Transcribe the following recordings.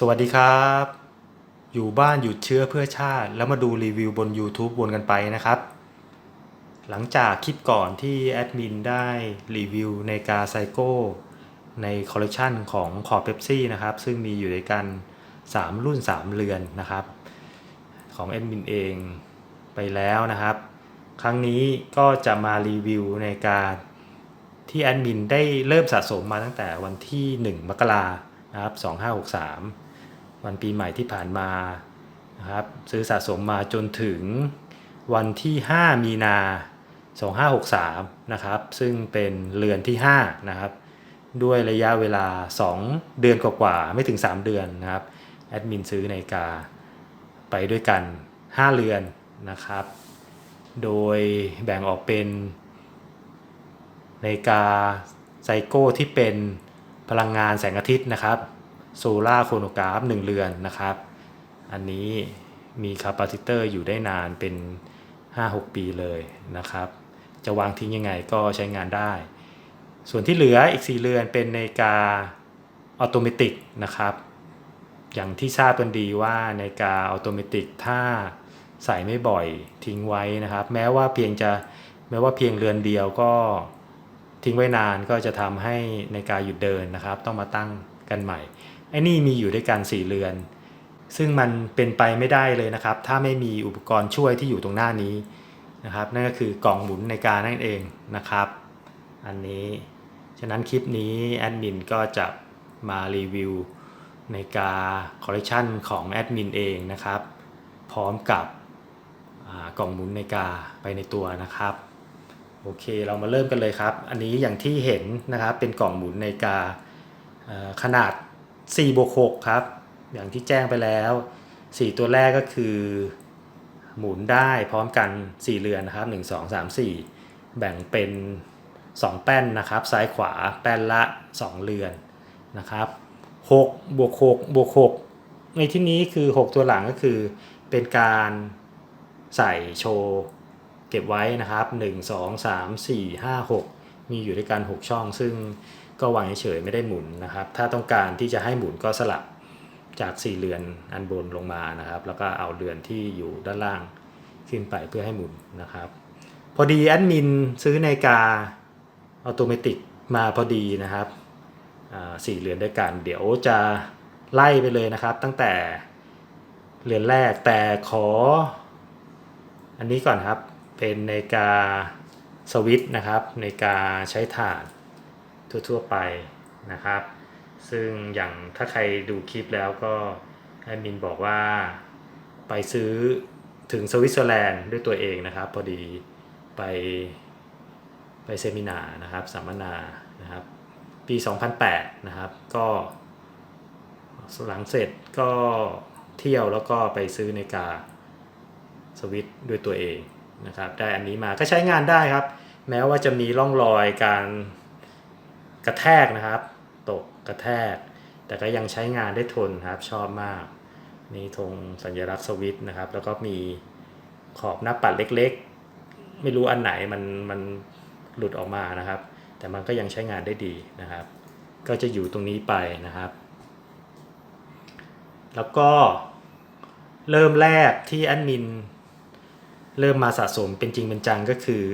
สวัสดีครับ อยู่บ้านหยุดเชื้อเพื่อชาติ แล้วมาดูรีวิวบน YouTube วนกันไปนะครับ หลังจากคลิปก่อนที่แอดมินได้รีวิวในกาไซโก้ในคอลเลกชันของขอเ e ปซี่นะครับ ซึ่งมีอยู่ด้วยกัน 3 รุ่น 3 เรือนนะครับ ของแอดมินเองไปแล้วนะครับ ครั้งนี้ก็จะมารีวิวในการที่แอดมินได้เริ่มสะสมมาตั้งแต่วันที่ 1 มกรานะครับ2563 วันปีใหม่ที่ผ่านมานะครับซื้อสะสมมาจนถึงวันที่ 5 มีนา 2563 นะครับ ซึ่งเป็นเรือนที่ 5 นะครับ ด้วยระยะเวลา 2 เดือนกว่าๆไม่ถึง 3 เดือนนะครับ แอดมินซื้อในาฬิกาไปด้วยกัน 5 เรือนนะครับ โดยแบ่งออกเป็นนาฬิกาไซโก้ที่เป็นพลังงานแสงอาทิตย์นะครับ โซลาร์โคโนกราฟ1เรือนนะครับ อันนี้มีคาปาซิเตอร์อยู่ได้นานเป็น 5-6 ปีเลยนะครับ จะวางทิ้งยังไงก็ใช้งานได้ ส่วนที่เหลืออีก 4 เรือนเป็นนาฬิกาออโตเมติกนะครับ อย่างที่ทราบกันดีว่านาฬิกาออโตเมติกถ้าใส่ไม่บ่อยทิ้งไว้นะครับ แม้ว่าเพียงจะแม้ว่าเพียงเรือนเดียวก็ทิ้งไว้นานก็จะทำให้นาฬิกาหยุดเดินนะครับ ต้องมาตั้งกันใหม่ ไอ้นี่มีอยู่ด้วยกัน4เรือน ซึ่งมันเป็นไปไม่ได้เลยนะครับ ถ้าไม่มีอุปกรณ์ช่วยที่อยู่ตรงหน้านี้นะครับ นั่นก็คือกล่องหมุนในการนั่นเองนะครับ อันนี้ ฉะนั้นคลิปนี้แอดมินก็จะมารีวิวในกาคอลเลคชันของแอดมินเองนะครับ พร้อมกับกล่องหมุนในกาไปในตัวนะครับ โอเคเรามาเริ่มกันเลยครับ อันนี้อย่างที่เห็นนะครับเป็นกล่องหมุนในกาขนาด 4บวก6ครับ อย่างที่แจ้งไปแล้ว 4 ตัวแรกก็คือ หมุนได้พร้อมกัน 4 เรือนนะครับ 1 2 3 4 แบ่งเป็น 2 แป้นนะครับ ซ้ายขวาแป้นละ 2 เรือนนะครับ6บวก6บวก6ในที่นี้คือ 6 ตัวหลังก็คือเป็นการใส่โชว์เก็บไว้นะครับ 1 2 3 4 5 6 มีอยู่ด้วยกัน 6 ช่องซึ่ง ก็วางเฉยไม่ได้หมุนนะครับ ถ้าต้องการที่จะให้หมุนก็สลับจาก4เรือนอันบนลงมานะครับ แล้วก็เอาเรือนที่อยู่ด้านล่างขึ้นไปเพื่อให้หมุนนะครับ พอดีแอดมินซื้อนาฬิกาอัตโนมัติมาพอดีนะครับสี่เรือนด้วยกัน เดี๋ยวจะไล่ไปเลยนะครับ ตั้งแต่เรือนแรกแต่ขอ อันนี้ก่อนครับเป็นนาฬิกาสวิตนะครับนาฬิกาใช้ถ่าน ทั่ว ๆ ไปนะครับ ซึ่งอย่างถ้าใครดูคลิปแล้วก็แอดมินบอกว่าไปซื้อถึงสวิตเซอร์แลนด์ด้วยตัวเองนะครับ พอดีไปไปเซมินานะครับสัมมนานะครับ ปี 2008 นะครับ ก็หลังเสร็จก็เที่ยวแล้วก็ไปซื้อในาฬิกาสวิตด้วยตัวเองนะครับ ได้อันนี้มาก็ใช้งานได้ครับ แม้ว่าจะมีร่องรอยการ กระแทกนะครับ ตกกระแทก แต่ก็ยังใช้งานได้ทนครับ ชอบมาก นี่ธงสัญลักษณ์สวิตนะครับ แล้วก็มีขอบหน้าปัดเล็กๆ ไม่รู้อันไหนมันมันหลุดออกมานะครับ แต่มันก็ยังใช้งานได้ดีนะครับ ก็จะอยู่ตรงนี้ไปนะครับ แล้วก็เริ่มแรกที่แอดมินเริ่มมาสะสมเป็นจริงเป็นจังก็คือ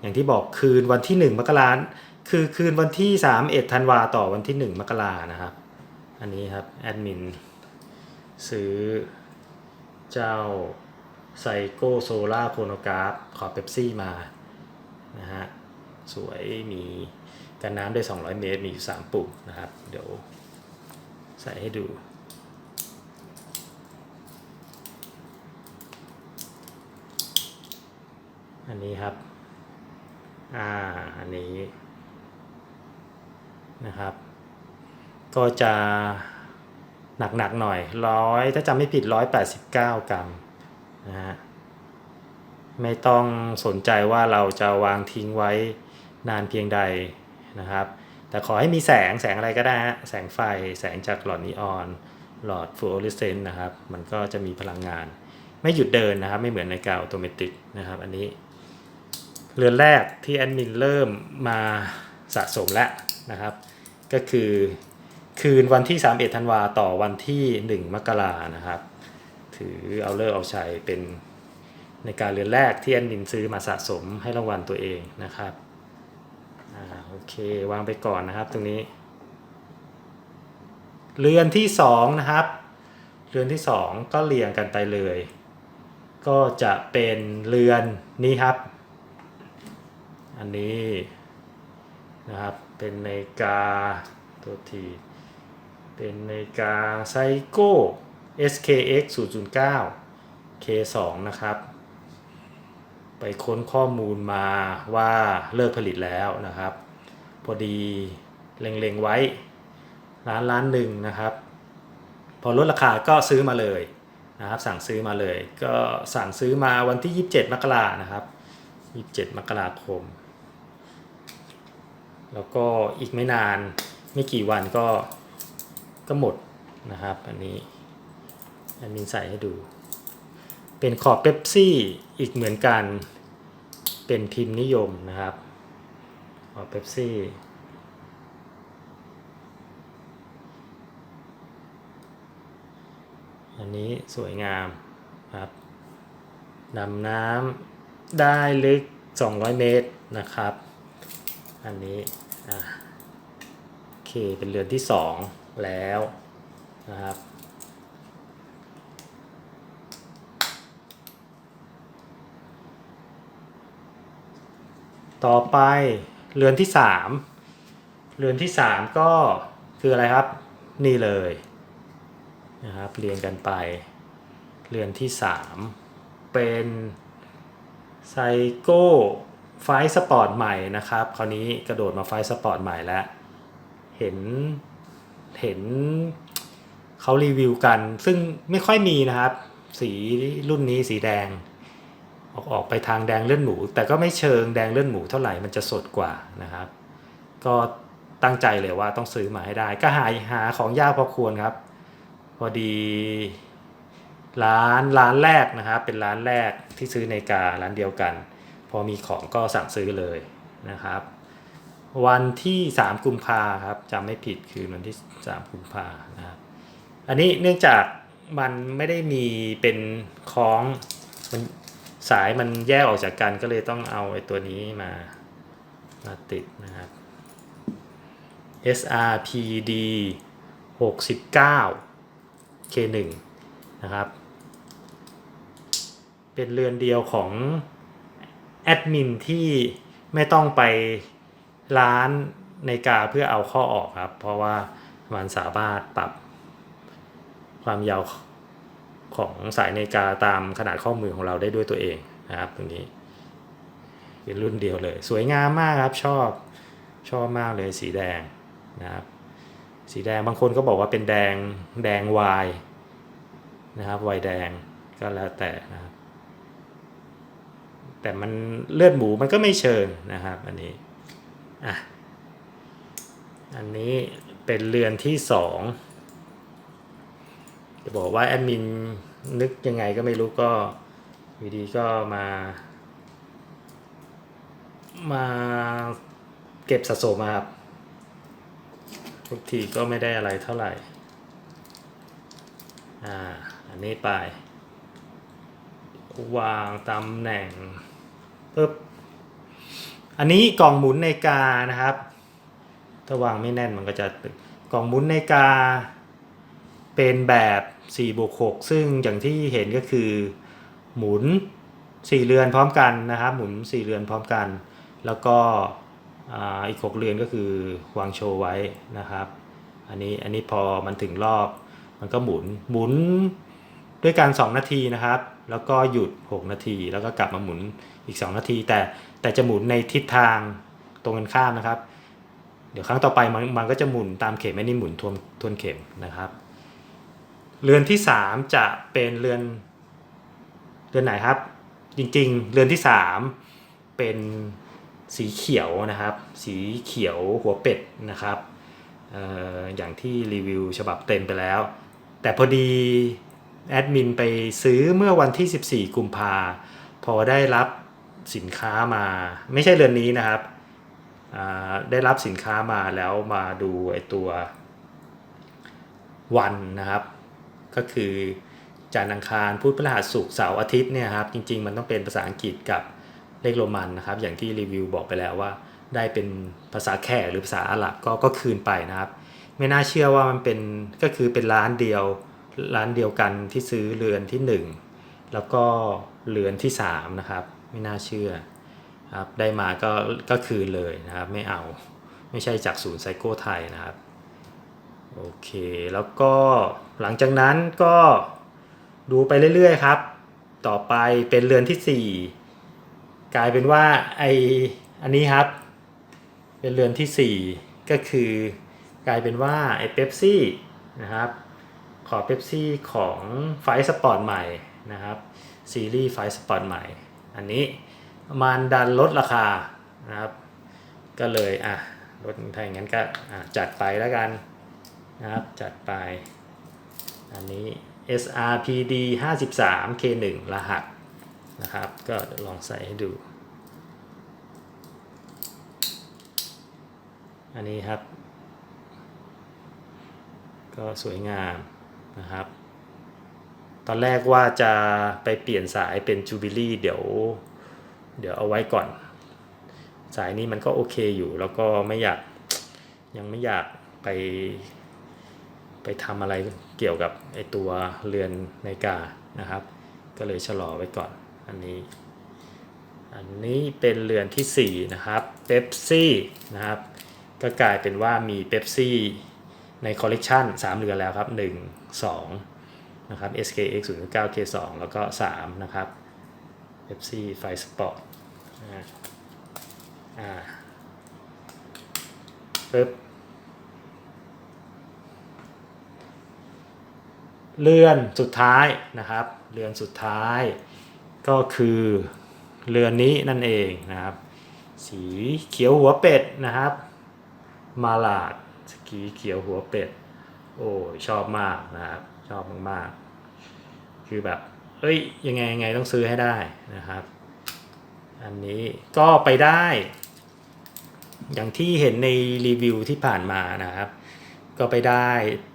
อย่างที่บอกคืนวันที่ 1 มกราคือคืนวันที่31ธันวาต่อวันที่ 1 มกรานะครับ อันนี้ครับ แอดมิน ซื้อเจ้าไซโกโซล่าโคโนกราฟขอเ e ปซี่มา นะฮะ สวยมีกันน้ำได้ 200 เมตร มีอยู่ 3 ปุ่มนะครับ เดี๋ยวใส่ให้ดูอันนี้ครับ อ่า อันนี้ นะครับ ก็จะหนักๆหน่อยร้อยถ้าจำไม่ผิดร้อยแปดสิบเก้ากรัมนะฮะไม่ต้องสนใจว่าเราจะวางทิ้งไว้นานเพียงใดนะครับ แต่ขอให้มีแสงแสงอะไรก็ได้ฮะแสงไฟแสงจากหลอดนีออน หลอดฟลูออเรสเซนต์นะครับ มันก็จะมีพลังงาน ไม่หยุดเดินนะครับ ไม่เหมือนในกาวออโตเมติกนะครับ อันนี้เรือนแรกที่แอดมินเริ่มมาสะสมแล้ว นะครับ ก็คือคืนวันที่ 31ธันวาต่อวันที่ 1 มกรานะครับ ถือเอาเลิกเอาชัยเป็นในการเรือนแรกที่แอดมินซื้อมาสะสมให้รางวัลตัวเองนะครับอ่าโอเควางไปก่อนนะครับตรงนี้เรือนที่2นะครับ เรือนที่ 2 ก็เรียงกันไปเลย ก็จะเป็นเรือนนี้ครับ อันนี้นะครับ เป็นนาฬิกาตัวทีเป็นนาฬิกาไซโก้ SKX 009 K2 นะครับ ไปค้นข้อมูลมาว่าเลิกผลิตแล้วนะครับ พอดีเล็งๆไว้ร้านร้านหนึ่งนะครับ พอลดราคาก็ซื้อมาเลยนะครับ สั่งซื้อมาเลย ก็สั่งซื้อมาวันที่ 27 มกรานะครับ 27 มกราคม แล้วก็อีกไม่นานไม่กี่วันก็ก็หมดนะครับ อันนี้อันนี้ใส่ให้ดู เป็นขอบเป๊ปซี่อีกเหมือนกันเป็นพิมพ์นิยมนะครับขอบเป๊ปซี่อันนี้สวยงามครับดำน้ำได้ลึก 200 เมตรนะครับ อันนี้อะโอเคเป็นเรือนที่ 2 แล้วนะครับต่อไปเรือนที่ 3 เรือนที่ 3 ก็คืออะไรครับ นี่เลยนะครับเรียงกันไป เรือนที่ 3 เป็นไซโก้ ไฟสปอร์ตใหม่นะครับ คราวนี้กระโดดมาไฟสปอร์ตใหม่แล้ว เห็นเห็นเขารีวิวกัน ซึ่งไม่ค่อยมีนะครับ สีรุ่นนี้สีแดง ออกออกไปทางแดงเลือดหมู แต่ก็ไม่เชิงแดงเลือดหมูเท่าไหร่มันจะสดกว่านะครับ ก็ตั้งใจเลยว่าต้องซื้อมาให้ได้ ก็หาหาของยากพอควรครับ พอดีร้านร้านแรกนะครับ เป็นร้านแรกที่ซื้อในการ้านเดียวกัน พอมีของก็สั่งซื้อเลยนะครับ วันที่ 3 กุมภาครับจำไม่ผิดคือวันที่ 3 กุมภานะครับอันนี้เนื่องจากมันไม่ได้มีเป็นคล้องมันสายมันแยกออกจากกันก็เลยต้องเอาไอ้ตัวนี้มามาติดนะครับ SRPD 69 K1 นะครับ เป็นเรือนเดียวของ แอดมินที่ไม่ต้องไปร้านในกาเพื่อเอาข้อออกครับ เพราะว่ามันสามารถปรับความยาวของสายนาฬิกาตามขนาดข้อมือของเราได้ด้วยตัวเองนะครับ ตรงนี้ เป็นรุ่นเดียวเลย สวยงามมากครับชอบชอบมากเลยสีแดงนะครับ สีแดงบางคนก็บอกว่าเป็นแดงแดงวายนะครับวายแดงก็แล้วแต่นะครับ แต่มันเลือดหมูมันก็ไม่เชิงนะครับอันนี้อะอันนี้เป็นเรือนที่สองจะบอกว่าแอดมินนึกยังไงก็ไม่รู้ก็วีดีก็มา มาเก็บสะสมมาครับทุกทีก็ไม่ได้อะไรเท่าไหร่ อ่า อันนี้ไป วางตำแหน่ง ปึ๊บอันนี้กล่องหมุนในากานะครับ ถ้าวางไม่แน่นมันก็จะกล่องหมุนในากา เป็นแบบ4บวก6ซึ่งอย่างที่เห็นก็คือ หมุน 4 เรือนพร้อมกันนะครับ หมุน 4 เรือนพร้อมกัน แล้วก็อ,อีก 6 เรือนก็คือวางโชว์ไว้นะครับ อันนี้อันนี้พอมันถึงรอบมันก็หมุนหมุนด้วยกัน2นาทีนะครับแล้วก็หยุด 6 นาที แล้วก็กลับมาหมุนอีก 2 นาที แต่แต่จะหมุนในทิศทางตรงกันข้ามนะครับ เดี๋ยวครั้งต่อไปมันมันก็จะหมุนตามเข็มไม่ได้หมุนทวนทวนเข็มนะครับ เรือนที่ 3 จะเป็นเรือนเรือนไหนครับ จริงๆ เรือนที่ 3 เป็นสีเขียวนะครับ สีเขียวหัวเป็ดนะครับอออย่างที่รีวิวฉบับเต็มไปแล้ว แต่พอดี แอดมินไปซื้อเมื่อวันที่ 14 กุมภาพอได้รับสินค้ามา ไม่ใช่เรือนนี้นะครับได้รับสินค้ามาแล้วมาดูไอตัววันนะครับ ก็คือจันทร์อังคารพุธพฤหัสศุกร์เสาร์อาทิตย์เนี่ยครับจริง ๆ มันต้องเป็นภาษาอังกฤษกับเลขโรมันนะครับ อย่างที่รีวิวบอกไปแล้วว่า ได้เป็นภาษาแขกหรือภาษาอาหรับก็ก็คืนไปนะครับ ไม่น่าเชื่อว่ามันเป็นก็คือเป็นร้านเดียว ร้านเดียวกันที่ซื้อเรือนที่ 1 แล้วก็เรือนที่ 3 นะครับ ไม่น่าเชื่อครับได้มาก็ก็คืนเลยนะครับ ไม่เอาไม่ใช่จากศูนย์ไซโก้ไทยนะครับ โอเค แล้วก็หลังจากนั้นก็ดูไปเรื่อยๆครับ ต่อไปเป็นเรือนที่ 4 กลายเป็นว่าไออันนี้ครับ เป็นเรือนที่ 4 ก็คือกลายเป็นว่าไอเ e ปซี่นะครับ ขอเ e ปซี่ของไฟสปอร์ตใหม่นะครับซีรีส์ไฟสปอร์ตใหม่ อันนี้มันดันลดราคานะครับก็เลยอะลดถ้าอย่างนั้นก็จัดไปแล้วกันนะครับจัดไปอันนี้ SRPD 53 K1 รหัสนะครับ ก็ลองใส่ให้ดู อันนี้ครับ ก็สวยงาม นะครับ ตอนแรกว่าจะไปเปลี่ยนสายเป็น Jubilee เดี๋ยว เดี๋ยวเอาไว้ก่อน สายนี้มันก็โอเคอยู่แล้วก็ไม่อยากยังไม่อยากไป ไปทำอะไรเกี่ยวกับไอตัวเรือนนากานะครับ ก็เลยชะลอไว้ก่อนอันนี้ อันนี้เป็นเรือนทีสี่4 นะครับเบปซี่นะครับ ก็กลายเป็นว่ามีเบปซี่ ในคอลเลกชัน3เรือแล้วครับ 1 2 นะครับ SKX 0 9 K2 แล้วก็ 3 นะครับเบปซี่ไฟสปอร์ตอ่าปึ๊บเรือนสุดท้ายนะครับ เรือนสุดท้ายก็คือเรือนนี้นั่นเองนะครับ สีเขียวหัวเป็ดนะครับ มาลาด สกีเขียวหัวเป็ด โอ้ชอบมากนะครับชอบมากๆ คือแบบเอ้ยยังไงยังไงต้องซื้อให้ได้นะครับ อันนี้ก็ไปได้ อย่างที่เห็นในรีวิวที่ผ่านมานะครับ ก็ไปได้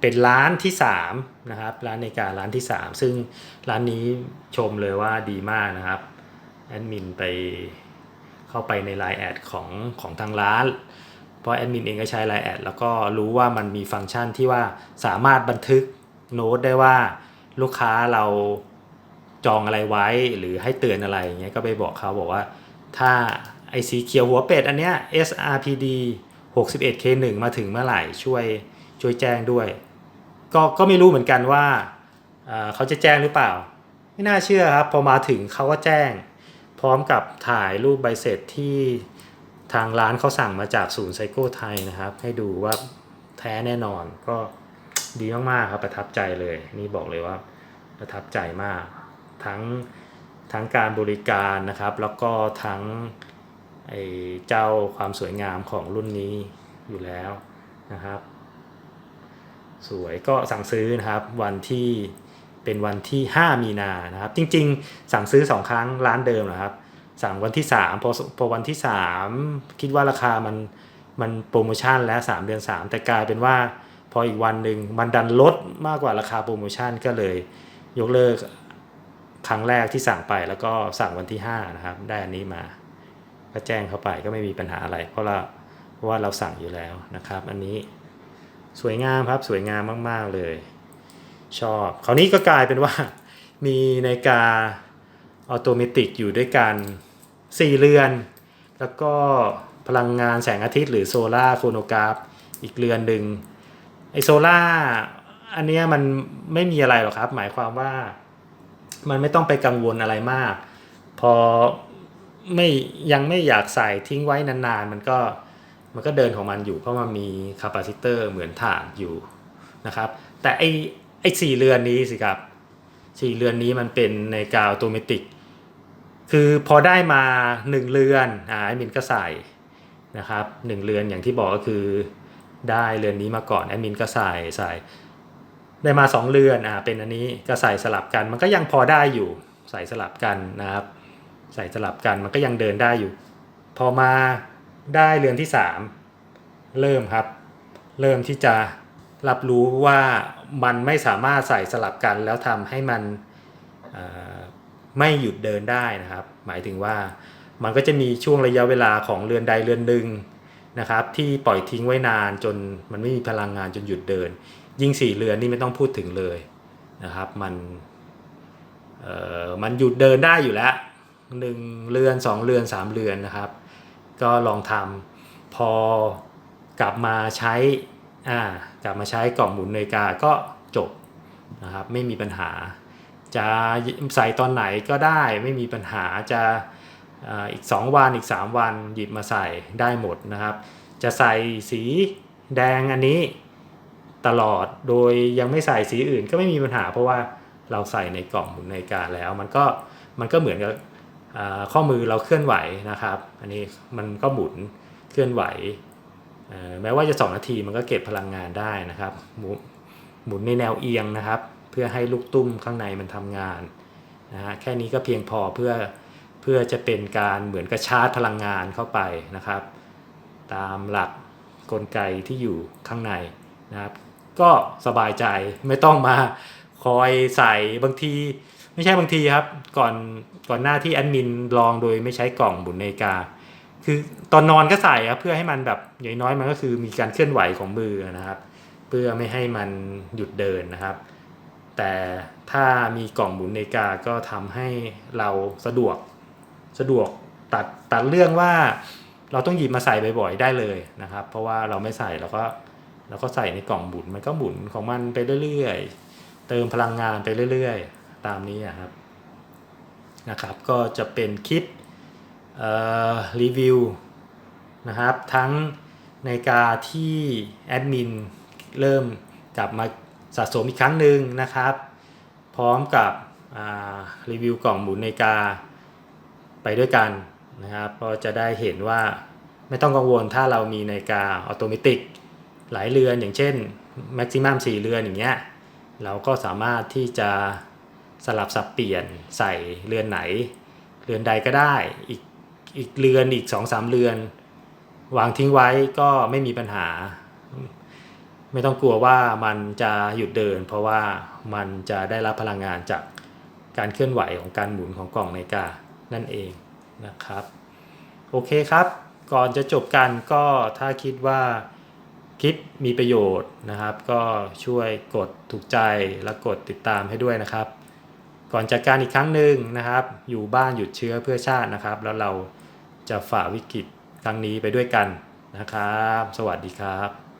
เป็นร้านที่3นะครับร้านในการร้านที่ 3 ซึ่งร้านนี้ชมเลยว่าดีมากนะครับแอดมินไปเข้าไปใน Line แอดของของทางร้าน เพราะแอดมินเองก็ใช้ Line แอดแล้วก็รู้ว่ามันมีฟังก์ชันที่ว่าสามารถบันทึกโน้ตได้ว่าลูกค้าเราจองอะไรไว้หรือให้เตือนอะไรอย่างเงี้ยก็ไปบอกเขาบอกว่าถ้าไอสีเขียวหัวเป็ดอันเนี้ย SRPD 61K1 มาถึงเมื่อไหร่ช่วยช่วยแจ้งด้วย ก็ก็ไม่รู้เหมือนกันว่าเอ่อเขาจะแจ้งหรือเปล่า ไม่น่าเชื่อครับ พอมาถึงเขาก็แจ้ง พร้อมกับถ่ายรูปใบเสร็จที่ ทางร้านเขาสั่งมาจากศูนย์ไซโก้ไทยนะครับ ให้ดูว่าแท้แน่นอนก็ดีมากๆครับประทับใจเลย นี่บอกเลยว่าประทับใจมาก ทั้งทั้งการบริการนะครับ แล้วก็ทั้งไอ้เจ้าความสวยงามของรุ่นนี้อยู่แล้วนะครับ สวยก็สั่งซื้อนะครับวันที่เป็นวันที่ 5 มีนานะครับ จริง ๆ สั่งซื้อ 2 ครั้งร้านเดิมนะครับ สั่งวันที่3พอพอวันที่3คิดว่าราคามันมันโปรโมชั่นแล้ว3เดือน3แต่กลายเป็นว่าพออีกวันหนึ่งมันดันลดมากกว่าราคาโปรโมชั่นก็เลยยกเลิกครั้งแรกที่สั่งไปแล้วก็สั่งวันที่5นะครับได้อันนี้มาก็แจ้งเข้าไปก็ไม่มีปัญหาอะไร เพราะเราเพราะว่าเราสั่งอยู่แล้วนะครับ อันนี้สวยงามครับสวยงามมาก ๆเลย ชอบ คราวนี้ก็กลายเป็นว่า มีนาฬิกาออโตเมติกอยู่ด้วยกัน 4 เรือน แล้วก็พลังงานแสงอาทิตย์หรือโซลาร์โฟโนกราฟอีกเรือนหนึ่งไอโซล่าอันเนี้ยมันไม่มีอะไรหรอกครับ หมายความว่ามันไม่ต้องไปกังวลอะไรมาก พอไม่ยังไม่อยากใส่ทิ้งไว้นานๆ มันก็มันก็เดินของมันอยู่เพราะมันมีคาปาซิเตอร์เหมือนถ่านอยู่นะครับ แต่ไอไอสี่เรือนนี้สิครับสี่เรือนนี้มันเป็นในกาวออโตเมติก คือพอได้มาหนึ่งเรือนอ่าแอดมินก็ใส่นะครับหนึ่งเรือนอย่างที่บอกก็คือได้เรือนนี้มาก่อนแอดมินก็ใส่ใส่ ได้มาสองเรือนอ่าเป็นอันนี้ก็ใส่สลับกันมันก็ยังพอได้อยู่ใส่สลับกันนะครับ ใส่สลับกันมันก็ยังเดินได้อยู่ พอมาได้เรือนที่สามเริ่มครับ เริ่มที่จะรับรู้ว่ามันไม่สามารถใส่สลับกันแล้วทำให้มันอ่อ ไม่หยุดเดินได้นะครับ หมายถึงว่ามันก็จะมีช่วงระยะเวลาของเรือนใดเรือนหนึ่งนะครับ ที่ปล่อยทิ้งไว้นานจนมันไม่มีพลังงานจนหยุดเดิน ยิ่งสี่เรือนนี่ไม่ต้องพูดถึงเลยนะครับ มันเอ่อมันหยุดเดินได้อยู่แล้วหนึ่งเรือนสองเรือนสามเรือนนะครับ ก็ลองทำพอกลับมาใช้อ่ากลับมาใช้กล่องหมุนนาฬิกาก็จบนะครับ ไม่มีปัญหา จะใส่ตอนไหนก็ได้ไม่มีปัญหาจะอีก 2 วันอีก 3 วันหยิบมาใส่ได้หมดนะครับ จะใส่สีแดงอันนี้ตลอดโดยยังไม่ใส่สีอื่นก็ไม่มีปัญหา เพราะว่าเราใส่ในกล่องหมุนนาฬิกาแล้ว มันก็มันก็เหมือนกับข้อมือเราเคลื่อนไหวนะครับ อันนี้มันก็หมุนเคลื่อนไหวแม้ว่าจะ 2 นาทีมันก็เก็บพลังงานได้นะครับ หมุนหมุนในแนวเอียงนะครับ เพื่อให้ลูกตุ้มข้างในมันทำงานนะฮะแค่นี้ก็เพียงพอเพื่อเพื่อจะเป็นการเหมือนกระชาร์จพลังงานเข้าไปนะครับ ตามหลักกลไกที่อยู่ข้างในนะครับ ก็สบายใจไม่ต้องมาคอยใส่บางทีไม่ใช่บางทีครับ ก่อนก่อนหน้าที่แอดมินลองโดยไม่ใช้กล่องบุนนาฬิกา คือตอนนอนก็ใส่ครับเพื่อให้มันแบบอย่างน้อยมันก็คือมีการเคลื่อนไหวของมือนะครับ เพื่อไม่ให้มันหยุดเดินนะครับ แต่ถ้ามีกล่องหมุนนาฬิกาก็ทำให้เราสะดวกสะดวกตัดตัดเรื่องว่าเราต้องหยิบมาใส่บ่อยๆได้เลยนะครับ เพราะว่าเราไม่ใส่เราก็เราก็ใส่ในกล่องหมุนมันก็หมุนของมันไปเรื่อยๆ เติมพลังงานไปเรื่อยๆ ตามนี้นะครับนะครับ ก็จะเป็นคลิปรีวิวนะครับ ทั้งในกาที่แอดมินเริ่มกลับมา สะสมอีกครั้งหนึ่งนะครับ พร้อมกับรีวิวกล่องหมุนนาฬิกาไปด้วยกันนะครับก็จะได้เห็นว่าไม่ต้องกังวลถ้าเรามีนาฬิกาออโตเมติหลายเรือนอย่างเช่น maximum 4เรือนอย่างเงี้ยเราก็สามารถที่จะสลับสับเปลี่ยนใส่เรือนไหน เรือนใดก็ได้อีกอีกเรือนอีก2-3เรือน วางทิ้งไว้ก็ไม่มีปัญหา ไม่ต้องกลัวว่ามันจะหยุดเดิน เพราะว่ามันจะได้รับพลังงานจากการเคลื่อนไหวของการหมุนของกล่องนาฬิกานั่นเองนะครับ โอเคครับ ก่อนจะจบกันก็ถ้าคิดว่าคลิปมีประโยชน์นะครับ ก็ช่วยกดถูกใจและกดติดตามให้ด้วยนะครับ ก่อนจากการอีกครั้งหนึ่งนะครับ อยู่บ้านหยุดเชื้อเพื่อชาตินะครับ แล้วเราจะฝ่าวิกฤตครั้งนี้ไปด้วยกันนะครับ สวัสดีครับ